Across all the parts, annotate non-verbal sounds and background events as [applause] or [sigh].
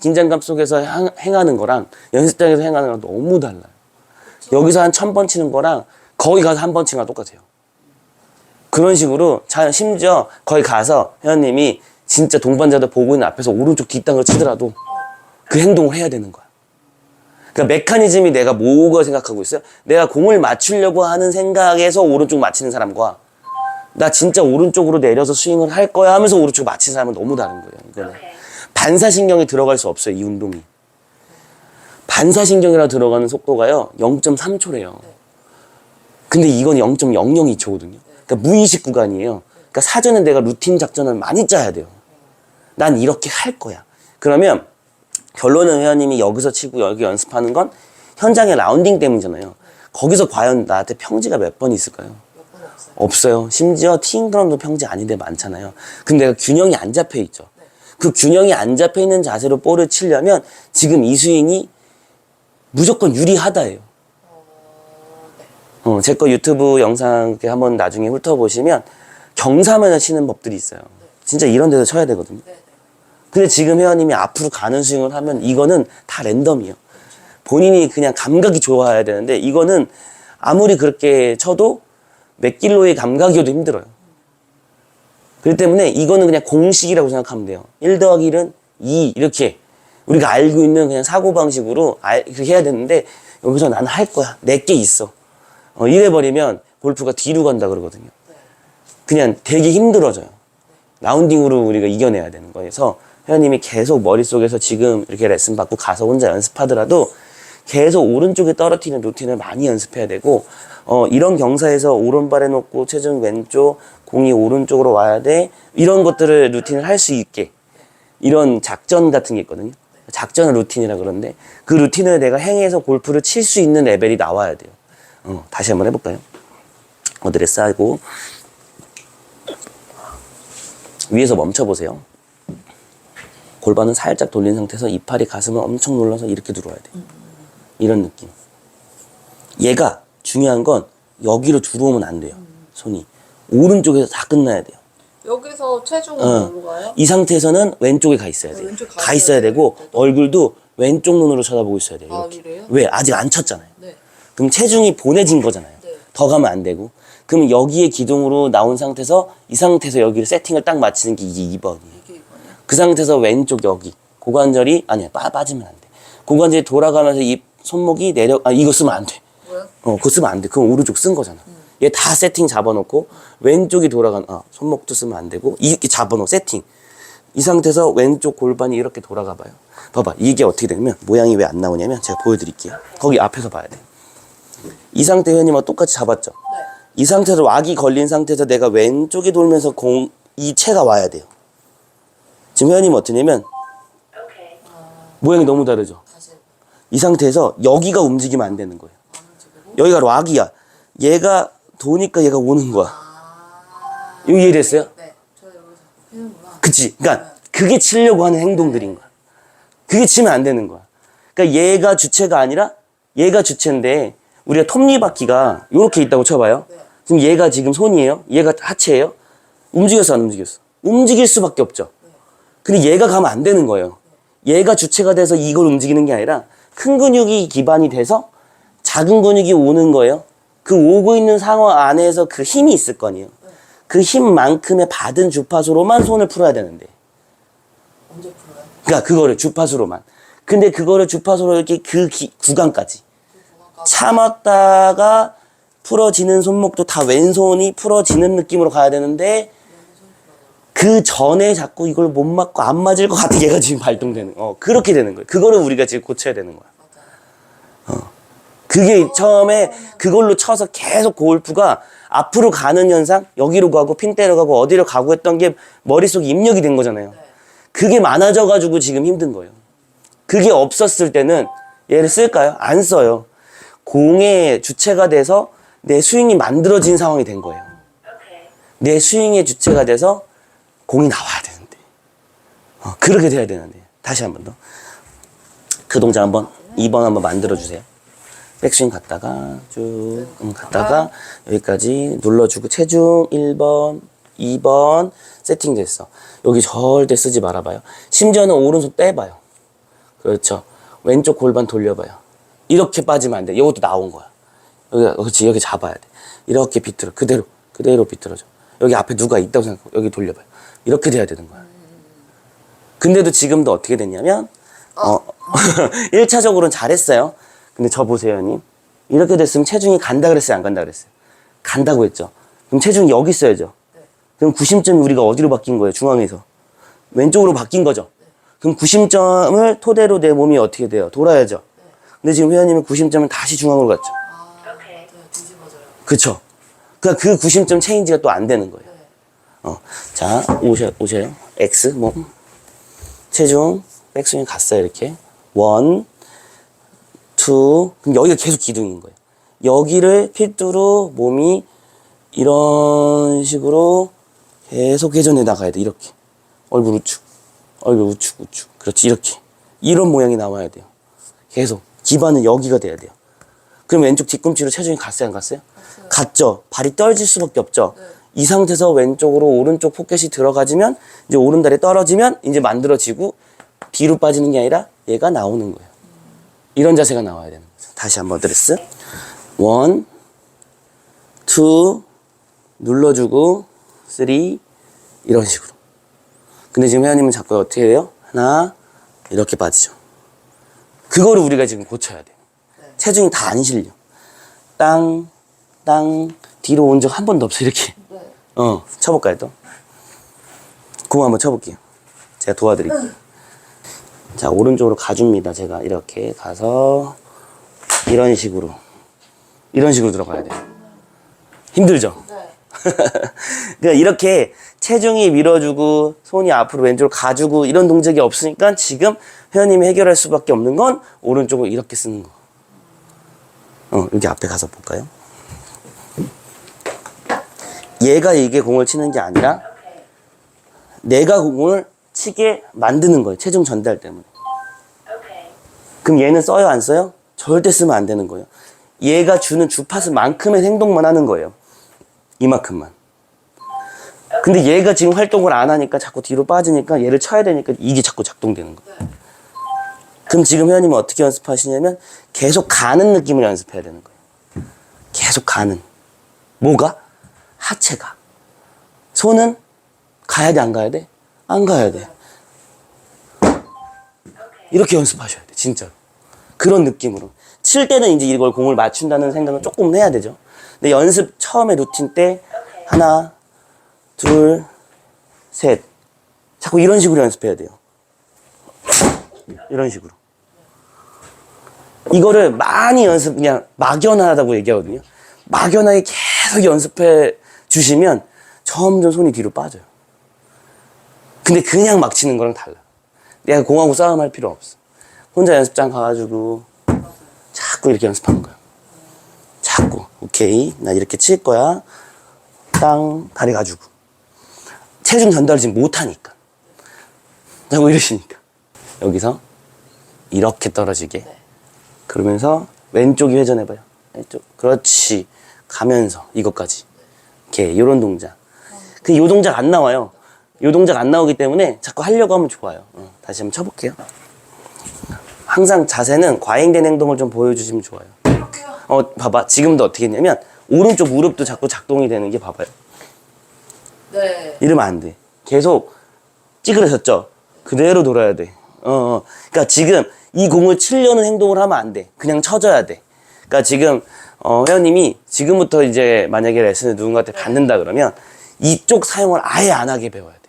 긴장감 속에서 행- 행하는 거랑 연습장에서 행하는 거랑 너무 달라요. 여기서 한 천 번 치는 거랑 거기 가서 한 번 치는 거랑 똑같아요. 그런 식으로 자, 심지어 거기 가서 회원님이 진짜 동반자들 보고 있는 앞에서 오른쪽 뒷땅을 치더라도 그 행동을 해야 되는 거야. 그러니까 메커니즘이 내가 뭐가 생각하고 있어요? 내가 공을 맞추려고 하는 생각에서 오른쪽 맞히는 사람과 나 진짜 오른쪽으로 내려서 스윙을 할 거야 하면서 오른쪽 맞히는 사람은 너무 다른 거예요. 이거는 반사신경이 들어갈 수 없어요. 이 운동이. 반사신경이라 들어가는 속도가요 0.3초래요. 근데 이건 0.002초거든요. 그러니까 무의식 구간이에요. 그러니까 사전에 내가 루틴 작전을 많이 짜야 돼요. 난 이렇게 할 거야. 그러면 결론은 회원님이 여기서 치고 여기 연습하는 건 현장의 라운딩 때문이잖아요. 거기서 과연 나한테 평지가 몇 번 있을까요? 없어요. 심지어 티잉그라운드 평지 아닌데 많잖아요. 근데 내가 균형이 안 잡혀 있죠. 그 균형이 안 잡혀 있는 자세로 볼을 치려면 지금 이 스윙이 무조건 유리하다예요. 어, 제 거 유튜브 영상 한번 나중에 훑어보시면 경사면을 치는 법들이 있어요. 진짜 이런 데서 쳐야 되거든요. 근데 지금 회원님이 앞으로 가는 스윙을 하면 이거는 다 랜덤이에요. 본인이 그냥 감각이 좋아야 되는데 이거는 아무리 그렇게 쳐도 몇 킬로의 감각이어도 힘들어요. 그렇기 때문에 이거는 그냥 공식이라고 생각하면 돼요. 1 더하기 1은 2 이렇게 우리가 알고 있는 그냥 사고방식으로 알, 그렇게 해야 되는데 여기서 나는 할 거야. 내게 있어. 어, 이래버리면 골프가 뒤로 간다 그러거든요. 그냥 되게 힘들어져요. 라운딩으로 우리가 이겨내야 되는 거여서 회원님이 계속 머릿속에서 지금 이렇게 레슨 받고 가서 혼자 연습하더라도 계속 오른쪽에 떨어뜨리는 루틴을 많이 연습해야 되고 어, 이런 경사에서 오른발에 놓고 체중 왼쪽 공이 오른쪽으로 와야 돼 이런 것들을 루틴을 할 수 있게 이런 작전 같은 게 있거든요 작전 루틴이라 그러는데 그 루틴을 내가 행해서 골프를 칠 수 있는 레벨이 나와야 돼요 어, 다시 한번 해볼까요 어드레스 하고 위에서 멈춰보세요 골반은 살짝 돌린 상태에서 이팔이 가슴을 엄청 눌러서 이렇게 들어와야 돼. 이런 느낌. 얘가 중요한 건 여기로 들어오면 안 돼요. 손이. 오른쪽에서 다 끝나야 돼요. 여기서 체중은 어. 어디로 가요? 이 상태에서는 왼쪽에 가 있어야 돼요. 왼쪽 가 가 있어야 되고. 얼굴도 왼쪽 눈으로 쳐다보고 있어야 돼요. 아, 이렇게. 그래요? 왜? 아직 안 쳤잖아요. 네. 그럼 체중이 보내진 거잖아요. 네. 더 가면 안 되고. 그럼 여기에 기둥으로 나온 상태에서 이 상태에서 여기를 세팅을 딱 맞추는 게 이게 2번이에요. 이게 이거네요. 그 상태에서 왼쪽 여기 고관절이 아니야 빠, 빠지면 안 돼. 고관절이 돌아가면서 이 손목이 내려 아 이거 쓰면 안 돼. 뭐요? 어 그거 쓰면 안 돼. 그건 오른쪽 쓴 거잖아. 얘 다 세팅 잡아놓고 왼쪽이 돌아간 아 손목도 쓰면 안 되고 이렇게 잡아놓고 세팅. 이 상태에서 왼쪽 골반이 이렇게 돌아가 봐요. 봐봐 이게 어떻게 되냐면 모양이 왜 안 나오냐면 제가 보여드릴게요. 거기 앞에서 봐야 돼. 이 상태 회원님과 똑같이 잡았죠. 네. 이 상태에서 왁이 걸린 상태에서 내가 왼쪽이 돌면서 공 이 채가 와야 돼요. 지금 회원님 어떠냐면 모양이 너무 다르죠. 이 상태에서 여기가 움직이면 안 되는 거예요. 여기가 락이야. 얘가 도니까 얘가 오는 거야. 아. 이거 이해됐어요? 네. 저 여기서 피는구나. 그치? 그러니까 그게 치려고 하는 행동들인 거야. 그게 치면 안 되는 거야. 그러니까 얘가 주체가 아니라 얘가 주체인데 우리가 톱니바퀴가 이렇게 있다고 쳐봐요. 네. 지금 얘가 지금 손이에요. 얘가 하체예요. 움직였어 안 움직였어? 움직일 수밖에 없죠. 근데 얘가 가면 안 되는 거예요. 얘가 주체가 돼서 이걸 움직이는 게 아니라 큰 근육이 기반이 돼서 작은 근육이 오는 거예요. 그 오고 있는 상황 안에서 그 힘이 있을 거 아니에요. 그 힘만큼의 받은 주파수로만 손을 풀어야 되는데. 언제 풀어요? 그러니까 그거를 주파수로만. 근데 그거를 주파수로 이렇게 그 기- 구간까지 참았다가 풀어지는 손목도 다 왼손이 풀어지는 느낌으로 가야 되는데 그 전에 자꾸 이걸 못 맞고 안 맞을 것 같아 [laughs] 얘가 지금 발동되는 어 그렇게 되는 거예요. 그거를 우리가 지금 고쳐야 되는 거야. 어. 그게 처음에 그걸로 쳐서 계속 골프가 앞으로 가는 현상 여기로 가고 핀 때려 가고 어디로 가고 했던 게 머릿속에 입력이 된 거잖아요. 그게 많아져 가지고 지금 힘든 거예요. 그게 없었을 때는 얘를 쓸까요? 안 써요. 공의 주체가 돼서 내 스윙이 만들어진 상황이 된 거예요. 내 스윙의 주체가 돼서 공이 나와야 되는데. 어, 그렇게 돼야 되는데. 다시 한 번 더. 그 동작 한번, 2번 한번 만들어 주세요. 백스윙 갔다가 쭉 음, 갔다가 여기까지 눌러주고 체중 1번, 2번 세팅됐어. 여기 절대 쓰지 말아봐요. 심지어는 오른손 떼봐요. 그렇죠. 왼쪽 골반 돌려봐요. 이렇게 빠지면 안 돼. 이것도 나온 거야. 여기, 그렇지. 여기 잡아야 돼. 이렇게 비틀어. 그대로, 그대로 비틀어져. 여기 앞에 누가 있다고 생각하고 여기 돌려봐요. 이렇게 돼야 되는 거야. 근데도 지금도 어떻게 됐냐면, 어, [laughs] 1차적으로는 잘했어요. 근데 저 보세요, 형님. 이렇게 됐으면 체중이 간다 그랬어요, 안 간다 그랬어요? 간다고 했죠. 그럼 체중이 여기 있어야죠. 그럼 구심점이 우리가 어디로 바뀐 거예요, 중앙에서? 왼쪽으로 바뀐 거죠. 그럼 구심점을 토대로 내 몸이 어떻게 돼요? 돌아야죠. 근데 지금 회원님은 구심점을 다시 중앙으로 갔죠. 그쵸? 그러니까 그 구심점 체인지가 또 안 되는 거예요. 네. 어. 자, 오셔, 오셔요. X, 몸. 체중, 백스윙 갔어요, 이렇게. 원, 투. 그럼 여기가 계속 기둥인 거예요. 여기를 필두로 몸이 이런 식으로 계속 회전해 나가야 돼, 이렇게. 얼굴 우측, 얼굴 우측, 우측. 그렇지, 이렇게. 이런 모양이 나와야 돼요. 계속. 기반은 여기가 돼야 돼요. 그럼 왼쪽 뒤꿈치로 체중이 갔어요, 안 갔어요? 갔죠. 발이 떨어질 수밖에 없죠. 이 상태에서 왼쪽으로 오른쪽 포켓이 들어가지면 이제 오른다리 떨어지면 이제 만들어지고 뒤로 빠지는 게 아니라 얘가 나오는 거예요. 이런 자세가 나와야 되는 거죠. 다시 한번 드레스. 원, 투, 눌러주고, 쓰리, 이런 식으로. 근데 지금 회원님은 자꾸 어떻게 해요? 하나, 이렇게 빠지죠. 그거를 우리가 지금 고쳐야 돼요. 체중이 다 안 실려. 땅, 땅, 뒤로 온 적 한 번도 없어, 이렇게. 네. 어, 쳐볼까요, 또? 공 한번 쳐볼게요. 제가 도와드릴게요. 자, 오른쪽으로 가줍니다. 제가 이렇게 가서, 이런 식으로. 이런 식으로 들어가야 돼요. 힘들죠? 네. [laughs] 그러니까 이렇게 체중이 밀어주고 손이 앞으로 왼쪽으로 가주고 이런 동작이 없으니까 지금 회원님이 해결할 수밖에 없는 건 오른쪽을 이렇게 쓰는 거. 어, 여기 앞에 가서 볼까요? 얘가 이게 공을 치는 게 아니라 내가 공을 치게 만드는 거예요. 체중 전달 때문에. 그럼 얘는 써요, 안 써요? 절대 쓰면 안 되는 거예요. 얘가 주는 주파수만큼의 행동만 하는 거예요. 이만큼만. 근데 얘가 지금 활동을 안 하니까 자꾸 뒤로 빠지니까 얘를 쳐야 되니까 이게 자꾸 작동되는 거예요. 그럼 지금 회원님은 어떻게 연습하시냐면 계속 가는 느낌을 연습해야 되는 거예요. 계속 가는. 뭐가? 하체가. 손은 가야 돼, 안 가야 돼? 안 가야 돼. 이렇게 연습하셔야 돼, 진짜로. 그런 느낌으로. 칠 때는 이제 이걸 공을 맞춘다는 생각은 조금 해야 되죠. 근데 연습 처음에 루틴 때 하나, 둘, 셋. 자꾸 이런 식으로 연습해야 돼요. 이런 식으로. 이거를 많이 연습, 그냥 막연하다고 얘기하거든요. 막연하게 계속 연습해 주시면 점점 손이 뒤로 빠져요. 근데 그냥 막 치는 거랑 달라. 내가 공하고 싸움할 필요 없어. 혼자 연습장 가가지고 자꾸 이렇게 연습하는 거야. 자꾸. 오케이. 나 이렇게 칠 거야. 땅, 다리 가지고. 체중 전달을 지금 못하니까. 자꾸 이러시니까. 여기서 이렇게 떨어지게. 그러면서 왼쪽이 회전해봐요. 왼쪽. 그렇지. 가면서 이것까지. 이렇게 요런 동작. 그요 동작 안 나와요. 요 동작 안 나오기 때문에 자꾸 하려고 하면 좋아요. 어, 다시 한번 쳐볼게요. 항상 자세는 과잉된 행동을 좀 보여주시면 좋아요. 어, 봐봐. 지금도 어떻게 했냐면, 오른쪽 무릎도 자꾸 작동이 되는 게 봐봐요. 네. 이러면 안 돼. 계속 찌그러졌죠? 그대로 돌아야 돼. 어, 어. 그러니까 지금 이 공을 치려는 행동을 하면 안 돼. 그냥 쳐줘야 돼. 그러니까 지금, 어, 회원님이 지금부터 이제 만약에 레슨을 누군가한테 받는다 그러면 이쪽 사용을 아예 안 하게. 그러니까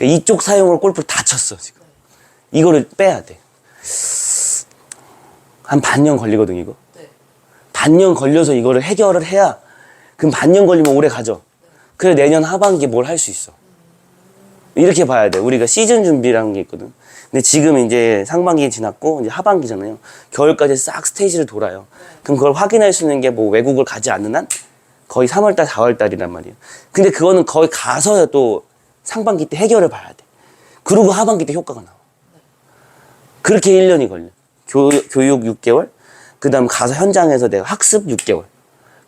이쪽 사용을 골프를 다 쳤어, 지금. 이거를 빼야 돼. 한 반년 걸리거든, 이거. 네. 반년 걸려서 이거를 해결을 해야 그럼 반년 걸리면 오래 가죠. 그래 내년 하반기에 뭘 할 수 있어. 이렇게 봐야 돼. 우리가 시즌 준비라는 게 있거든. 근데 지금 이제 상반기 지났고 이제 하반기잖아요. 겨울까지 싹 스테이지를 돌아요. 그럼 그걸 확인할 수 있는 게 뭐 외국을 가지 않는 한 거의 3월달, 4월달이란 말이에요. 근데 그거는 거의 가서 또 상반기 때 해결을 봐야 돼. 그리고 하반기 때 효과가 나와. 그렇게 1년이 걸려. 교, 교육 6개월, 그 다음 가서 현장에서 내가 학습 6개월.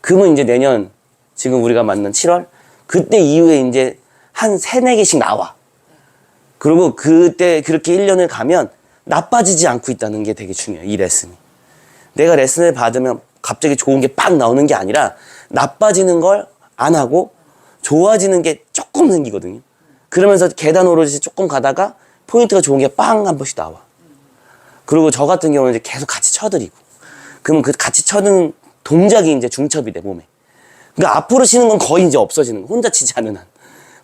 그러면 이제 내년, 지금 우리가 만난 7월, 그때 이후에 이제 한 3, 4개씩 나와. 그리고 그때 그렇게 1년을 가면 나빠지지 않고 있다는 게 되게 중요해요. 이 레슨이. 내가 레슨을 받으면 갑자기 좋은 게 빡 나오는 게 아니라 나빠지는 걸 안 하고 좋아지는 게 조금 생기거든요. 그러면서 계단 오르듯이 조금 가다가 포인트가 좋은 게 빵 한 번씩 나와. 그리고 저 같은 경우는 이제 계속 같이 쳐드리고. 그러면 그 같이 쳐드는 동작이 이제 중첩이 돼, 몸에. 그러니까 앞으로 치는 건 거의 이제 없어지는 거. 혼자 치지 않는 한.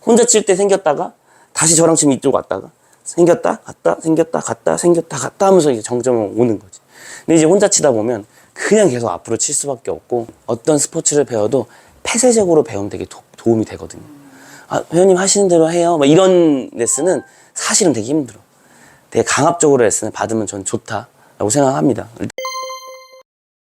혼자 칠 때 생겼다가 다시 저랑 치면 이쪽 왔다가 생겼다 갔다 생겼다 갔다 생겼다 갔다 하면서 이제 정점을 오는 거지. 근데 이제 혼자 치다 보면 그냥 계속 앞으로 칠 수밖에 없고 어떤 스포츠를 배워도 폐쇄적으로 배우면 되게 도, 도움이 되거든요. 아, 회원님 하시는 대로 해요. 막 이런 레슨은 사실은 되게 힘들어. 되게 강압적으로 레슨을 받으면 전 좋다라고 생각합니다.